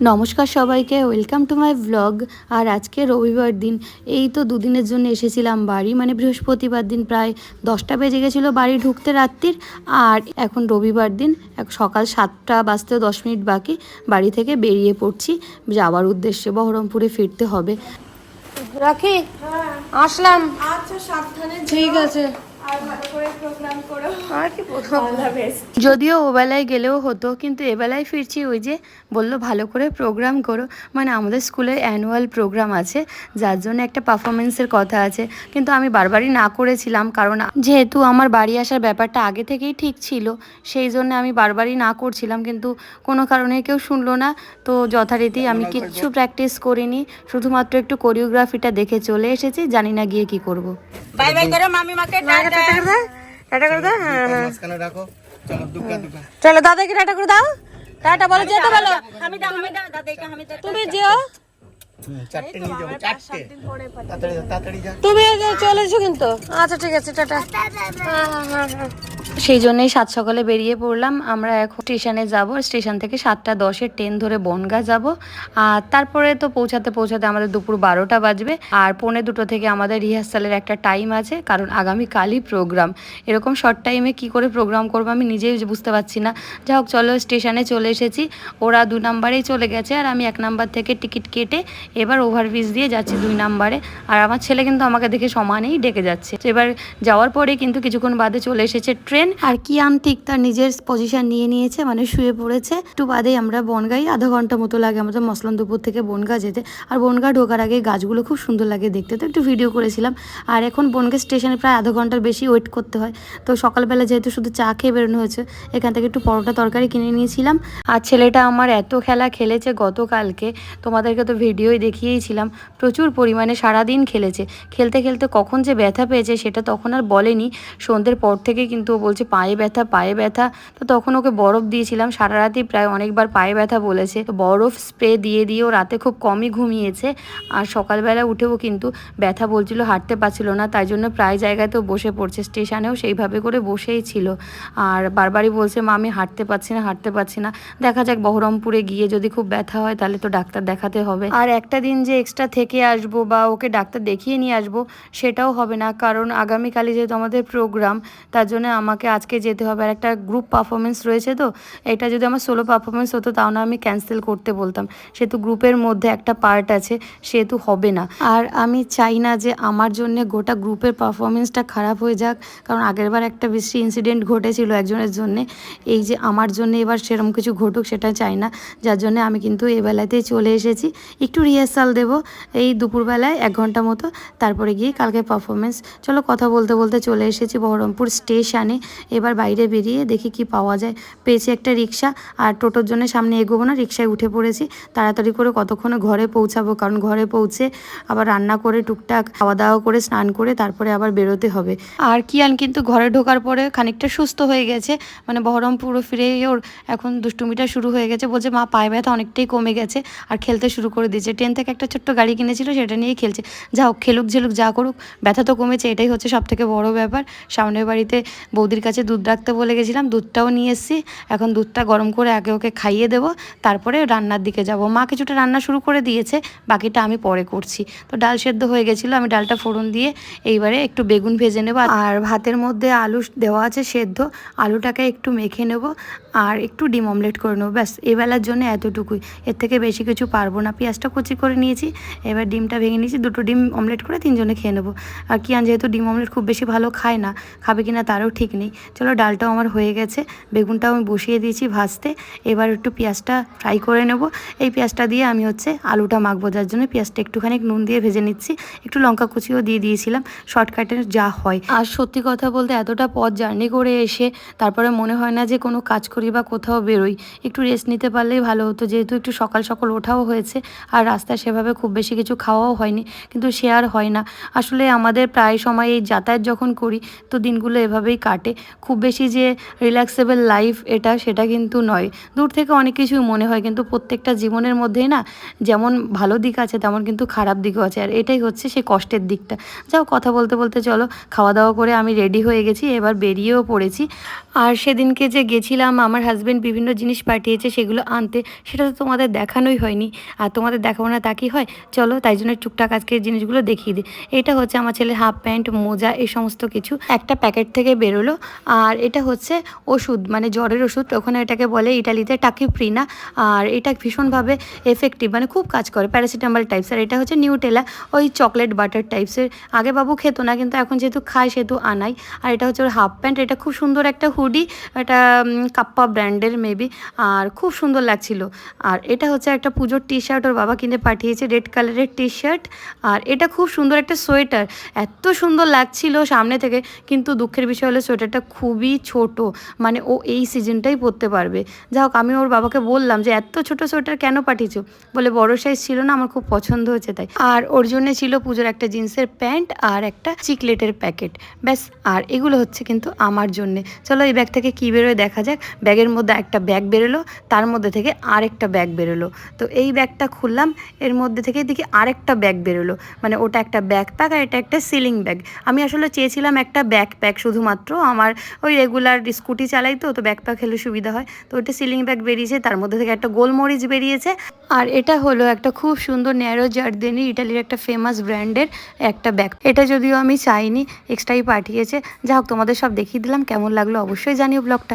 নমস্কার সবাইকে welcome to my blog আর আজকে রবিবার দিন এই তো দুদিনের জন্য এসেছিলাম বাড়ি মানে বৃহস্পতিবার দিন প্রায় দশটা বেজে গেছিল বাড়ি ঢুকতে রাত্রির। আর এখন রবিবার দিন এক সকাল সাতটা বাজতে দশ মিনিট বাকি বাড়ি থেকে বেরিয়ে পড়ছি। যাওয়ার উদ্দেশ্যে বহরমপুরে ফিরতে হবে। রাখি? আসলাম। আচ্ছা সাবধানে ঠিক আছে। আর ভালো করে প্রোগ্রাম করো। আর কি প্রথম অল দ্য বেস্ট যদিও ওবেলায় গেলেও হতো কিন্তু এবেলায় ফিরছি ওই যে বলল ভালো করে প্রোগ্রাম করো। মানে আমাদের স্কুলের অ্যানুয়াল প্রোগ্রাম আছে যার জন্য একটা পারফরমেন্সের কথা আছে। কিন্তু আমি বারবারই না করেছিলাম কারণ যেহেতু আমার বাড়ি আসার ব্যাপারটা আগে থেকেই ঠিক ছিল সেই জন্য আমি বারবারই না করছিলাম। কিন্তু কোনো কারণে কেউ শুনলো না তো যথারীতি আমি কিচ্ছু প্র্যাকটিস করিনি। শুধুমাত্র একটু কোরিওগ্রাফিটা দেখে চলে এসেছি জানি না গিয়ে কি করব। বাই বাই করো মামি মাকে টাটা টাটা করে দাও টাটা করে দাও হ্যাঁ হ্যাঁ। রাখো চলো দাদা কি দাদাকে টাটা করে দাও। টাটা বলো যেতে বলো। আমি দাও আমি দাও দাদাকে আমি দাও। তুমি যেও। হুম, চারটে নিয়ে যাব চারটে। তাড়াতাড়ি যা, তাড়াতাড়ি যা তুমি চলে এসো কিন্তু। আচ্ছা ঠিক আছে টাটা। হ্যাঁ হ্যাঁ হ্যাঁ হ্যাঁ। সেই জন্যই সাত সকালে বেরিয়ে পড়লাম। আমরা এখন স্টেশনে যাব। স্টেশন থেকে সাতটা দশের ট্রেন ধরে বনগা যাব। আর তারপরে তো পৌঁছাতে পৌঁছাতে আমাদের দুপুর বারোটা বাজবে। আর পৌনে দুটো থেকে আমাদের রিহার্সালের একটা টাইম আছে, কারণ আগামীকালই প্রোগ্রাম এরকম শর্ট টাইমে কি করে প্রোগ্রাম করব আমি নিজেই বুঝতে পারছি না। যা হোক, চলো স্টেশনে চলে এসেছি। ওরা দু নাম্বারেই চলে গেছে আর আমি এক নাম্বার থেকে টিকিট কেটে এবার ওভারব্রিজ দিয়ে যাচ্ছি দুই নাম্বারে। আর আমার ছেলে কিন্তু আমাকে দেখে সমানেই ডেকে যাচ্ছে। এবার যাওয়ার পরে কিন্তু কিছুক্ষণ বাদে চলে এসেছে ট্রেন। আর কিয়ান ঠিক তার নিজের পজিশন নিয়ে নিয়েছে মানে শুয়ে পড়েছে। একটু বাদেই আমরা বনগাই, আধা ঘণ্টা মতো লাগে আমাদের মসলানদুপুর থেকে বনগা যেতে। আর বনগা ঢোকার আগে গাছগুলো খুব সুন্দর লাগে দেখতে। তো একটু ভিডিও করেছিলাম। আর এখন বনগা স্টেশনে প্রায় আধা ঘণ্টার বেশি ওয়েট করতে হয়। তো সকালবেলা যেহেতু শুধু চা খেয়ে বেরোনো হয়েছে, এখান থেকে একটু পরোটা তরকারি কিনে নিয়েছিলাম। আর ছেলেটা আমার এত খেলা খেলেছে গতকালকে, তোমাদেরকে তো ভিডিওই দেখিয়েছিলাম, প্রচুর পরিমাণে সারাদিন খেলেছে। খেলতে খেলতে কখন যে ব্যথা পেয়েছে সেটা তখন আর বলেনি। সন্ধ্যের পর থেকে কিন্তু ও বলছে, পায়ে ব্যথা পায়ে ব্যথা। তো তখন ওকে বরফ দিয়েছিলাম। সারা রাতই প্রায় অনেকবার পায়ে ব্যথা বলেছে। তো বরফ স্প্রে দিয়ে দিয়ে ও রাতে খুব কমই ঘুমিয়েছে। আর সকালবেলা উঠেও কিন্তু ব্যথা বলছিল, হাঁটতে পারছিল না। তাই জন্য প্রায় জায়গাতেও বসে পড়ছে। স্টেশনেও সেইভাবে করে বসেই ছিল। আর বারবারই বলছে, মা, আমি হাঁটতে পারছি না, হাঁটতে পারছি না। দেখা যাক, বহরমপুরে গিয়ে যদি খুব ব্যথা হয়, তাহলে তো ডাক্তার দেখাতে হবে। আর একটা দিন যে এক্সট্রা থেকে আসব বা ওকে ডাক্তার দেখিয়ে নিয়ে আসব, সেটাও হবে না। কারণ আগামীকালই যেহেতু আমাদের প্রোগ্রাম তার জন্য আমাকে আজকে যেতে হবে আর একটা গ্রুপ পারফরমেন্স রয়েছে তো, এটা যদি আমার সোলো পারফরমেন্স হতো তাও না আমি ক্যান্সেল করতে বলতাম। সেহেতু গ্রুপের মধ্যে একটা পার্ট আছে, সেহেতু হবে না। আর আমি চাই না যে আমার জন্য গোটা গ্রুপের পারফরমেন্সটা খারাপ হয়ে যাক, কারণ আগেরবার একটা বেশি ইনসিডেন্ট ঘটেছিল একজনের জন্যে। এই যে আমার জন্য এবার সেরকম কিছু ঘটুক সেটা চাই না, যার জন্য আমি কিন্তু এই বেলাতেই চলে এসেছি। একটু রিহার্সাল দেব, এই দুপুরবেলায় এক ঘণ্টা মতো, তারপরে গিয়ে কালকে পারফরমেন্স চলো কথা বলতে বলতে চলে এসেছি বহরমপুর স্টেশনে এবার বাইরে বেরিয়ে দেখি কি পাওয়া যায়। পেয়েছি একটা রিক্সা আর টোটোর জন্য সামনে এগোবো না রিক্সায় উঠে পড়েছি। তাড়াতাড়ি করে কতক্ষণে ঘরে পৌঁছাবো? কারণ ঘরে পৌঁছে আবার রান্না করে টুকটাক খাওয়া দাওয়া করে স্নান করে তারপরে আবার বেরোতে হবে। আর কিয়ান কিন্তু ঘরে ঢোকার পরে খানিকটা সুস্থ হয়ে গেছে। মানে বহরমপুর ফিরে ওর এখন দুষ্টুমিটা শুরু হয়ে গেছে। বলছে, মা, পায়ে ব্যথা অনেকটাই কমে গেছে আর খেলতে শুরু করে দিয়েছে। ট্রেন থেকে একটা ছোট্ট গাড়ি কিনেছিল, সেটা নিয়েই খেলছে। যা হোক খেলুক ঝেলুক যা করুক, ব্যথা তো কমেছে, এটাই হচ্ছে সব থেকে বড় ব্যাপার। সামনের বাড়িতে বৌদির কাছে দুধ রাখতে বলে গেছিলাম, দুধটাও নিয়ে এসেছি, এখন দুধটা গরম করে আগে ওকে খাইয়ে দেবো, তারপরে রান্নার দিকে যাব। মা কিছুটা রান্না শুরু করে দিয়েছে, বাকিটা আমি পরে করছি। তো ডাল সেদ্ধ হয়ে গেছিল, আমি ডালটা ফোড়ন দিয়ে এইবারে একটু বেগুন ভেজে নেব। আর ভাতের মধ্যে আলু দেওয়া আছে সেদ্ধ, আলুটাকে একটু মেখে নেব, আর একটু ডিম অমলেট করে নেব। ব্যাস এবেলার জন্য এতটুকুই। এর থেকে বেশি কিছু পারব না। পেঁয়াজটা কুচি করে নিয়েছি, এবার ডিমটা ভেঙে নিয়েছি, দুটো ডিম অমলেট করে তিনজনে খেয়ে নেব। আর কিয়ান যেহেতু ডিম অমলেট খুব বেশি ভালো খায় না, খাবে কিনা তারও ঠিক নেই। চলো ডালটাও আমার হয়ে গেছে। বেগুনটাও আমি বসিয়ে দিয়েছি ভাজতে। এবার একটু পেঁয়াজটা ফ্রাই করে নেব। এই পেঁয়াজটা দিয়ে আমি হচ্ছে আলুটা মাখবো। যার জন্য পেঁয়াজটা একটুখানি নুন দিয়ে ভেজে নিচ্ছি। একটু লঙ্কা কুচিও দিয়ে দিয়েছিলাম। শর্টকাটের যা হয়। আর সত্যি কথা বলতে এতটা পথ জার্নি করে এসে তারপরে মনে হয় না যে কোনো কাজ করি বা কোথাও বেরোই। একটু রেস্ট নিতে পারলেই ভালো হতো। যেহেতু একটু সকাল সকাল ওঠাও হয়েছে আর রাস্তায় সেভাবে খুব বেশি কিছু খাওয়াও হয়নি। কিন্তু সে আর হয় না। আসলে আমাদের প্রায় সময় এই যাতায়াত যখন করি, তো দিনগুলো এভাবেই কাটে। খুব বেশি যে রিল্যাক্সেবল লাইফ এটা, সেটা কিন্তু নয়। দূর থেকে অনেক কিছুই মনে হয়, কিন্তু প্রত্যেকটা জীবনের মধ্যেই না যেমন ভালো দিক আছে, তেমন কিন্তু খারাপ দিকও আছে। আর এটাই হচ্ছে সেই কষ্টের দিকটা। যাও কথা বলতে বলতে চলো খাওয়া দাওয়া করে আমি রেডি হয়ে গেছি, এবার বেরিয়েও পড়েছি। আর সেদিনকে যে গেছিলাম, আমার হাজব্যান্ড বিভিন্ন জিনিস পাঠিয়েছে, সেগুলো আনতে, সেটা তো তোমাদের দেখানোই হয়নি। আর তোমাদের দেখাবো না তা কি হয়? চলো, তাই জন্য টুকটাক আজকের জিনিসগুলো দেখিয়ে দিই। এটা হচ্ছে আমার ছেলের হাফ প্যান্ট মোজা এই সমস্ত কিছু। একটা প্যাকেট থেকে বেরোলো আর এটা হচ্ছে ওষুধ মানে জ্বরের ওষুধ, ওখানে এটাকে বলে ইটালিতে টাকিপ্রিনা, আর এটা ভীষণভাবে এফেক্টিভ মানে খুব কাজ করে প্যারাসিটামল টাইপস আর এটা হচ্ছে নিউটেলা ওই চকলেট বাটার টাইপসের আগে বাবু খেতো না, কিন্তু এখন যেহেতু খায়, সেহেতু আনাই। আর এটা হচ্ছে ওর হাফ প্যান্ট এটা খুব সুন্দর একটা হুডি এটা কাপ্পা ব্র্যান্ডের মেবি আর খুব সুন্দর লাগছিল। আর এটা হচ্ছে একটা পুজোর টি শার্ট ওর বাবা কিনে পাঠিয়েছে রেড কালারের টি শার্ট আর এটা খুব সুন্দর একটা সোয়েটার এত সুন্দর লাগছিল সামনে থেকে, কিন্তু দুঃখের বিষয় হলো সোয়েটারটা খুবই ছোট। মানে ও এই সিজনটাই পরতে পারবে। যা হোক আমি ওর বাবাকে বললাম যে, এত ছোট সোয়েটার কেন পাঠিয়েছো? বলে, বড় সাইজ ছিল না, আমার খুব পছন্দ হয়েছে তাই। আর ওর জন্য ছিল পুজোর একটা জিন্সের প্যান্ট আর একটা চিকলেটের প্যাকেট ব্যাস, আর এগুলো হচ্ছে কিন্তু আমার জন্যে। চলো, এই ব্যাগ থেকে কী বেরোয় দেখা যাক। ব্যাগের মধ্যে একটা ব্যাগ বেরোলো, তার মধ্যে থেকে আরেকটা ব্যাগ বেরোলো। তো এই ব্যাগটা খুললাম, এর মধ্যে থেকে দেখি আরেকটা ব্যাগ বেরোলো। মানে ওটা একটা ব্যাগ প্যাক আর এটা একটা সিলিং ব্যাগ আমি আসলে চেয়েছিলাম একটা ব্যাগ প্যাক শুধুমাত্র আমার ওই রেগুলার স্কুটি চালাই তো তো ব্যাকপ্যাক হলে সুবিধা হয়। তো ওটা সিলিং ব্যাগ বেরিয়েছে, তার মধ্যে থেকে একটা গোলমরিচ বেরিয়েছে। আর এটা হলো একটা খুব সুন্দর ন্যারো জার্দেনি ইটালির একটা ফেমাস ব্র্যান্ডের একটা ব্যাগ এটা যদিও আমি চাইনি এক্সট্রাই পাঠিয়েছে। যা হোক, তোমাদের সব দেখিয়ে দিলাম। কেমন লাগল অবশ্যই জানিও ব্লগটা।